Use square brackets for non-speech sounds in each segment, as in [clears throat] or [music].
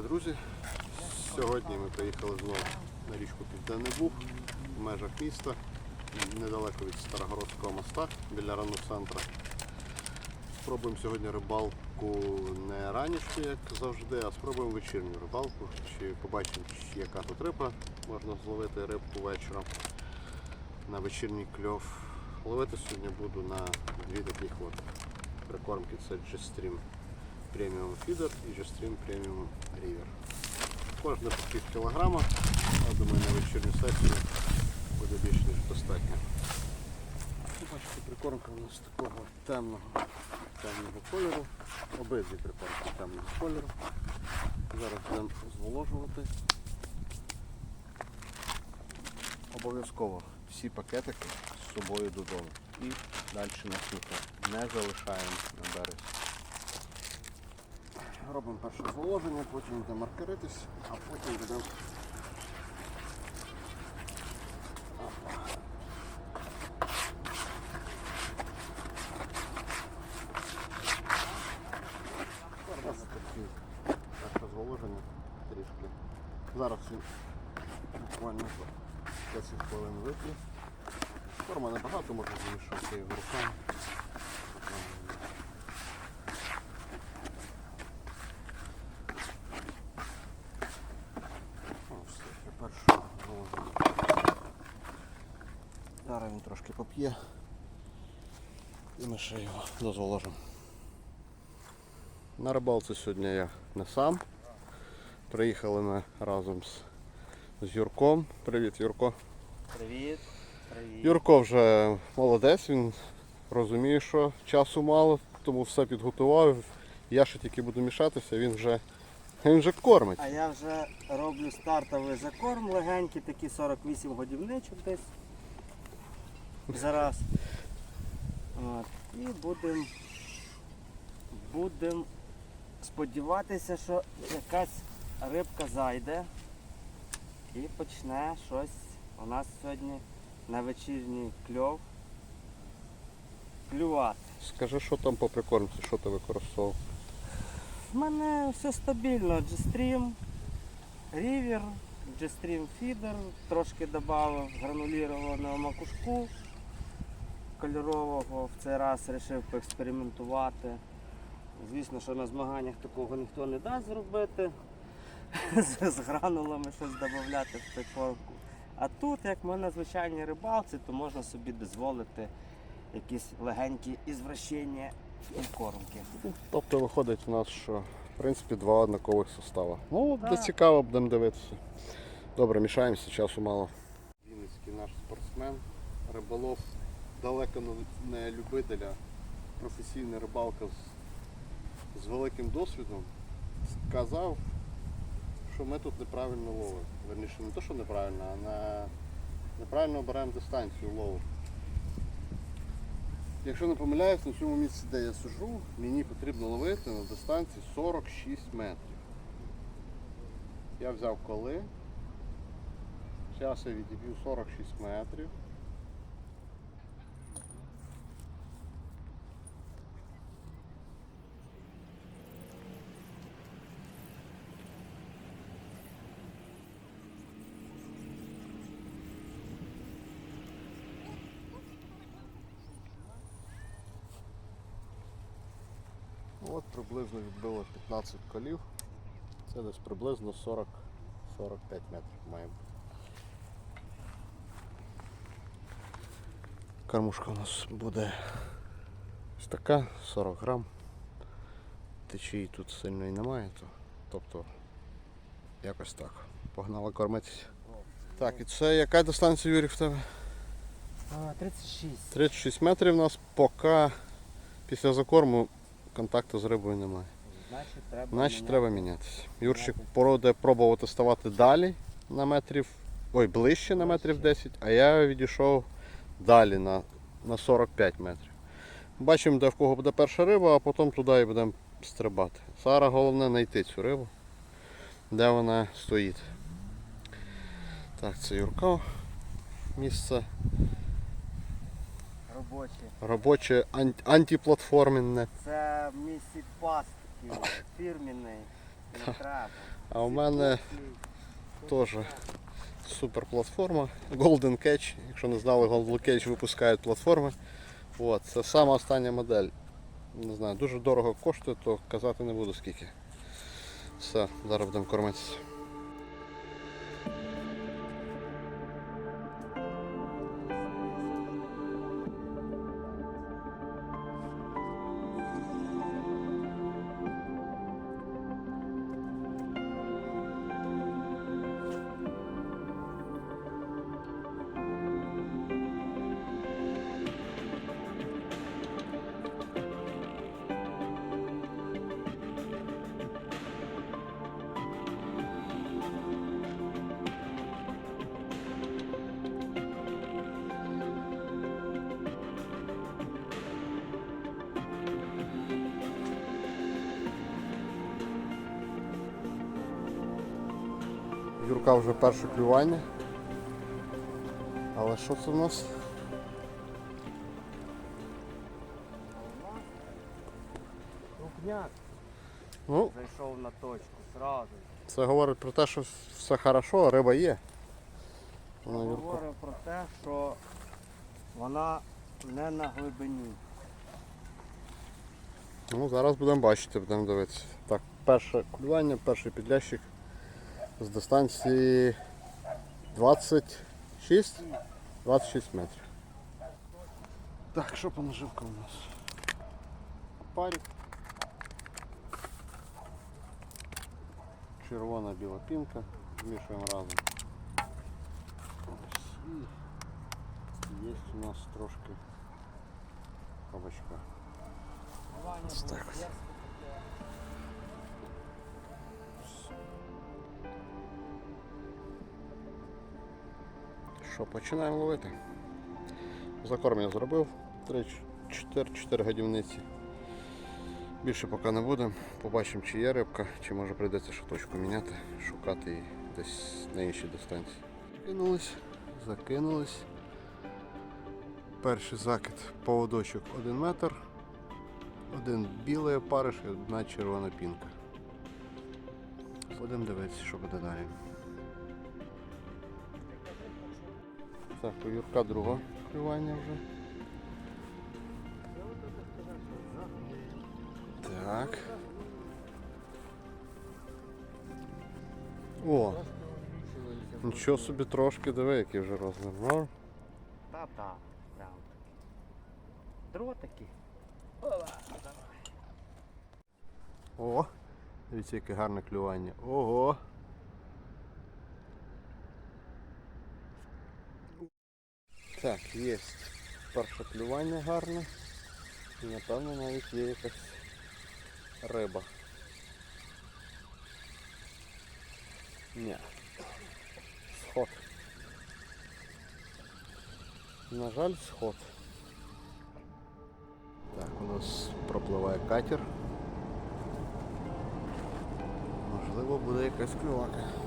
Вітаю, друзі! Сьогодні ми приїхали знову на річку Південний Буг в межах міста, недалеко від Старогородського моста біля ранного центру. Спробуємо сьогодні рибалку не ранішню, як завжди, а спробуємо вечірню рибалку. Чи побачимо, чи яка тут риба. Можна зловити рибку вечором на вечірній кльов. Ловити сьогодні буду на дві таких от прикормки. Це G-Stream Premium Feeder і G-Stream Premium River. Кожне по пів кілограма. Я думаю, на вечірню сесію буде більш ніж достатньо. Ну, Бачите, прикормка у нас такого темного, темного кольору. Обидві прикормки темного кольору. Зараз будемо зволожувати. Обов'язково всі пакетики з собою додому. І далі на світло. Не залишаємо на березі. Робимо перше зволоження, потім будемо маркеритись, а потім будемо. Перше зволоження трішки. Зараз буквально 10 хвилин вип'є. Форма небагато, можна змішувати його руками. О, все, тепер що зволоження. Зараз він. І ми ще його дозволожимо. На рибалці сьогодні я не сам. Приїхали ми разом з, з Юрком. Привіт, Юрко. Привіт. Привіт. Юрко вже молодець, він розуміє, що часу мало, тому все підготував. Я ще тільки буду мішатися, він вже, він вже кормить. А я вже роблю стартовий закорм легенький, такий 48 годівничок десь. Зараз. От. І будемо будем сподіватися, що якась рибка зайде і почне щось у нас сьогодні на вечірній кльов клювати. Скажи, що там по прикормці, що ти використовував? У мене все стабільно. G-Stream, River, G-Stream Feeder, трошки додав гранулірованого макушку кольорового. В цей раз вирішив поекспериментувати. Звісно, що на змаганнях такого ніхто не дасть зробити. [laughs] З гранулами щось додати в прикормку. А тут, як ми на звичайній рибалці, то можна собі дозволити якісь легенькі ізвращення в прикормки. Тобто виходить у нас, що в принципі два однакових состава. Ну, Да. де цікаво, будемо дивитися. Добре, мішаємося, часу мало. Вінницький наш спортсмен, риболов, далеко не любителя, професійна рибалка з, з великим досвідом, сказав, що ми тут неправильно ловимо. Верніше, не то, що неправильно, а на... неправильно обираємо дистанцію лову. Якщо не помиляюсь, на цьому місці, де я сижу, мені потрібно ловити на дистанції 46 метрів. Я взяв коли. Зараз я відіб'ю 46 метрів. От приблизно відбило 15 колів. Це десь приблизно 40-45 метрів має бути. Кормушка у нас буде ось така, 40 грам. Течії тут сильно і немає, то, тобто якось так. Погнала кормитися. Так, і це яка дистанція Юрій в тебе? 36. 36 метрів у нас, поки після закорму контакту з рибою немає. Значить, треба. Значить міняти. треба мінятися. Юрчик буде пробувати ставати далі на метрів, ой, ближче на метрів 10, а я відійшов далі на, на 45 метрів. Бачимо, де в кого буде перша риба, а потім туди і будемо стрибати. Зараз головне знайти цю рибу, де вона стоїть. Так, це Юрка. Місце Робочі. робоче ан- антиплатформенне. Це мій сітпаст такий фірмінний. А у мене теж супер платформа Golden Catch. Якщо не знали, Golden Catch випускають платформи. От, це сама остання модель. Не знаю, дуже дорого коштує, то казати не буду скільки. Все, зараз будемо кормитися. Юрка вже перше клювання. Але що це в нас? Крупняк Ну, зайшов на точку сразу. це говорить про те, що все хорошо, а риба є. Ну, Юрко. Говорить про те, що вона не на глибині. Ну, зараз будемо бачити, будемо дивитися. Так, перше клювання, перший підлящик з дистанції 26, 26 метрів. Так, що по наживкам у нас? Парік. Червона біла пінка. Змішуємо разом. Ось. І є у нас трошки кабачка. Ось так Що, починаємо ловити. Закорм я зробив 3-4 годівниці. Більше поки не будемо. Побачимо, чи є рибка, чи може прийдеться шаточку міняти, шукати її десь на іншій дистанції. Закинулись, закинулись. Перший закид поводочок 1 метр, один білий опариш і одна червона пінка. Будемо дивитися, що буде далі. Так, у Юрка друге клювання вже. Так. О! Нічого собі трошки, диви, який вже розмір. Ну, Та-та, прям. Дротики. О! Дивіться, яке гарне клювання. Ого! Так, є перше клювання гарне. І напевно навіть є якась риба. Ні. Сход. На жаль, сход. Так, у нас пропливає катер. Можливо, буде якась клювака.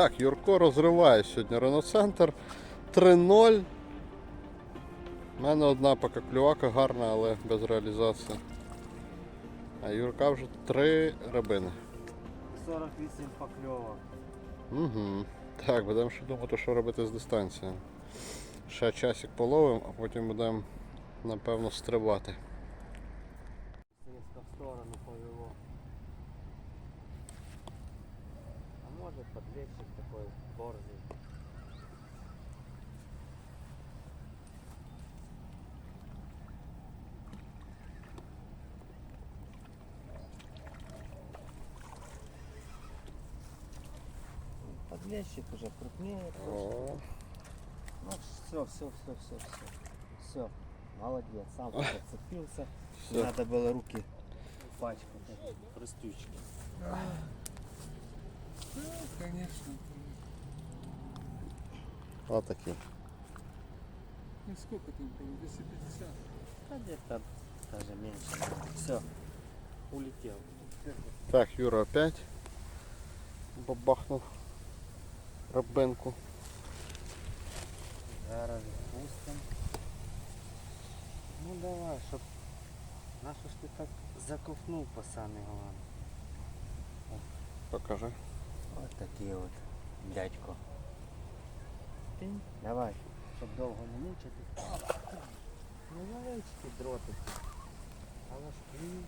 Так, Юрко розриває сьогодні Рено-центр 3-0. У мене одна поки клювака гарна, але без реалізації. А Юрка вже три рибини. 48 покльовок. Угу. Так, будемо ще думати, що робити з дистанцією. Ще часик половимо, а потім будемо, напевно, стрибати. Резко в сторону повело. А может подвесик такой борзый. Подвесчик уже крупнее. О, Ну все, все, все, все, все. Все. Молодец, сам зацепился. Надо было руки пачкать. Простючки. Конечно. Отакі. Ну сколько там было? 250? Да где-то даже меньше. Все, улетел. Так, Юра опять бабахнув рабенку. Зараз відпустимо. Ну давай, щоб нащо ж ти так заковнув по самі головне. Покажи. Ось такий от дядько. Тинь. Давай, щоб довго не мучити. Ну невеличкі дротики. Але ж клін.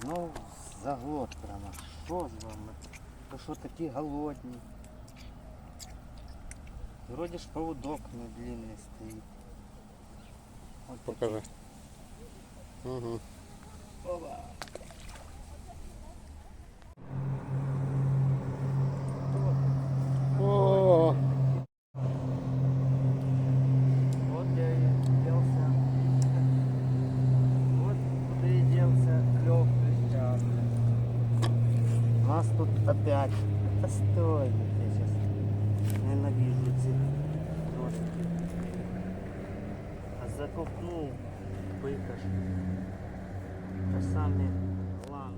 Знов заглот прямо. Що з вами? Ви що такі голодні? Вроді ж поводок не длинний стоїть. От. Покажи. Угу. Опа. достойных. Я сейчас ненавижу этих тросики. А закопнул быкаш. А сами лан.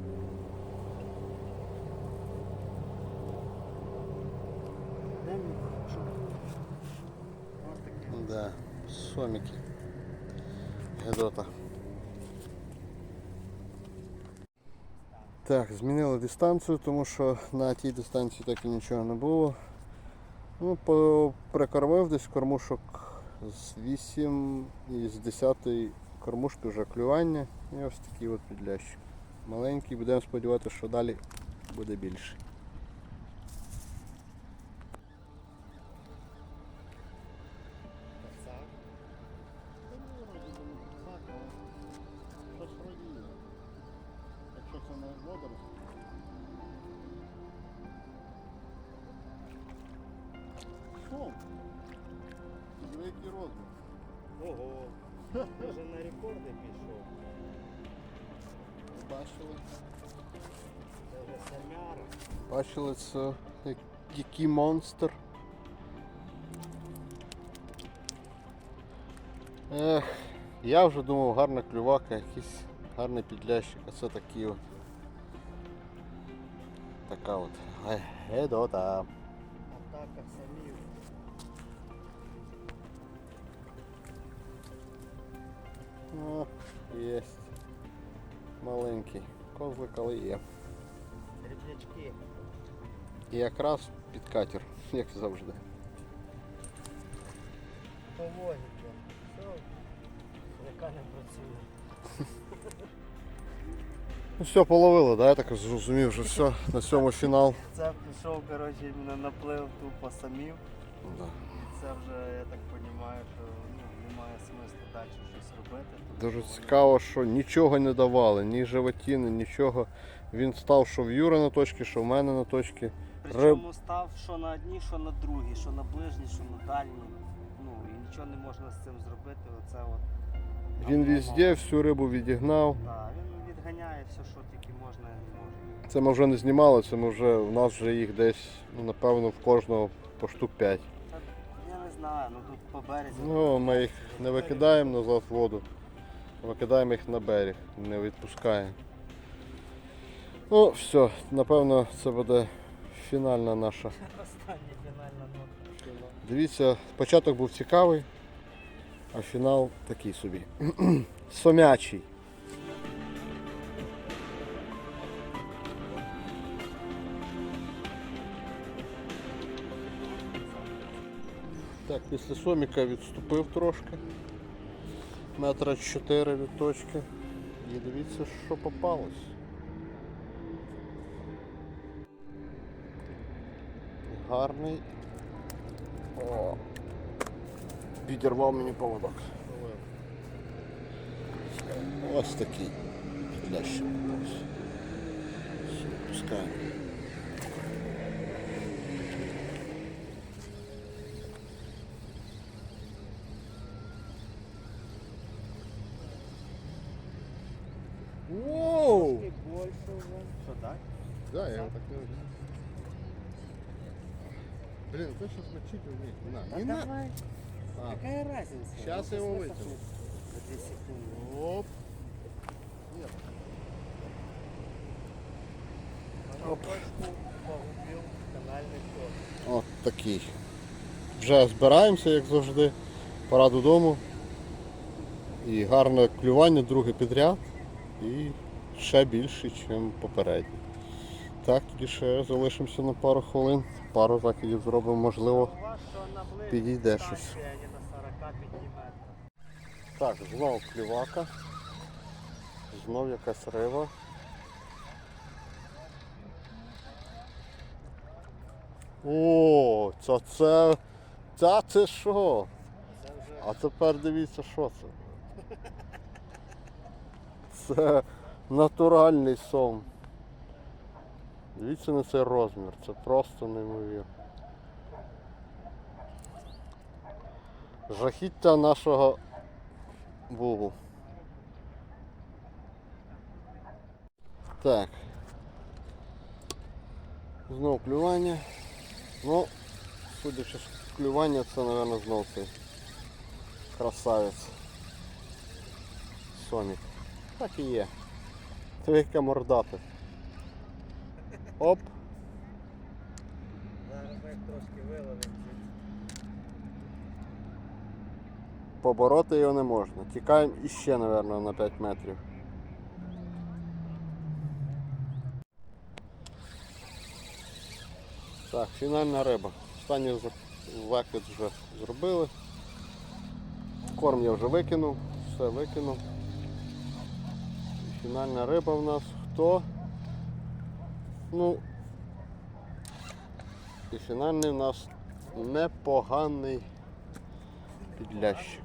Да, сомики. Гедота. Так, змінили дистанцію, тому що на тій дистанції так і нічого не було. Ну, прикормив десь кормушок з 8 і з 10 кормушки вже клювання. І ось такий от підлящик. Маленький, будемо сподіватися, що далі буде більше. Ого, вже на рекорди пішов. Бачили? Це вже самяра. Бачили це як- який монстр. Ех, я вже думав гарна клювака, якийсь гарний підлящик, а це такі от. Така от гедота. Атака самів. О, є. Маленький. Козлик, але є. Ріблячки. І якраз під катер, [laughs] як завжди. По логіки. Все. Яка не працює. Ну все, половили, да? Я так зрозумів, що все, на цьому фінал. Це пішов, коротше, іменно наплив тупо самів. Да. І це вже, я так розумію, що ну, немає смислу далі щось Дуже цікаво, що нічого не давали, ні животіни, нічого. Він став, що в Юри на точці, що в мене на точці. Причому став що на одній, що на другій, що на ближній, що на дальній. Ну і нічого не можна з цим зробити. Оце от. Він везде всю рибу відігнав. Так, він відганяє все, що тільки можна і можна. Це ми вже не знімали, це ми вже, у нас вже їх десь, ну, напевно, в кожного по штук 5. Знаю, ну тут по березі. Ну, ми їх не викидаємо назад в воду, викидаємо їх на берег, не відпускаємо. Ну, все, напевно, це буде фінальна наша. Остання фінальна кіно. Дивіться, початок був цікавий, а фінал такий собі. [clears throat] Сомячий. Так, після соміка відступив трошки. Метра 4 від точки. І дивіться, що попалось. Гарний о, підірвав мені поводок. Ось такий підлящик попався. Все, Пускаємо. Воу! Трошки більше вже. Що так? Да, я его так не люблю. Блин, ты сейчас мочить умеешь. Не надо. Да Не надо. давай. А, Какая разница? Щас Ну, я его просто вытяну. За 2 секунды. Оп. Нет. Оп. Погубил канальний ход. От такий. Вже збираємося, як завжди. Пора додому. І гарне клювання, друге підряд. І ще більше, ніж попереднє. Так, тоді ще залишимося на пару хвилин. Пару закидів зробимо, можливо. підійде щось. а не на 45 метрах. Так, знову клівака. Знов якась риба. О, це це. Це це що? А тепер дивіться, що це. Це натуральний сом. Дивіться на цей розмір, це просто неймовірно. Жахіття нашого Богу. Так. Знову клювання. Ну, судячи з клювання, це, мабуть, знов цей красавець. Сомік. Так і є. Твійка мордати. Оп. зараз ми їх трошки виловимо. Побороти його не можна. Тікаємо іще, мабуть, на 5 метрів. Так, фінальна риба. Останній за- закид вже зробили. Корм я вже викинув, все викинув. Фінальна риба в нас хто? Ну. І фінальний в нас непоганий підлящик.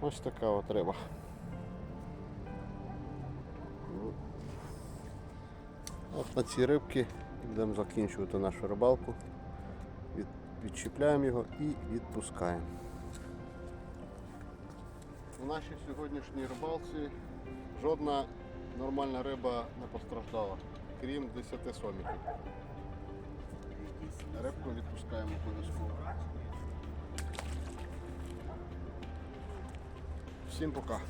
Ось така от риба. От на ці рибки будемо закінчувати нашу рибалку. Відчіпляємо його і відпускаємо. У нашій сьогоднішній рибалці жодна нормальна риба не постраждала, крім 10 соміків. Рибку відпускаємо обов'язково. Всім пока.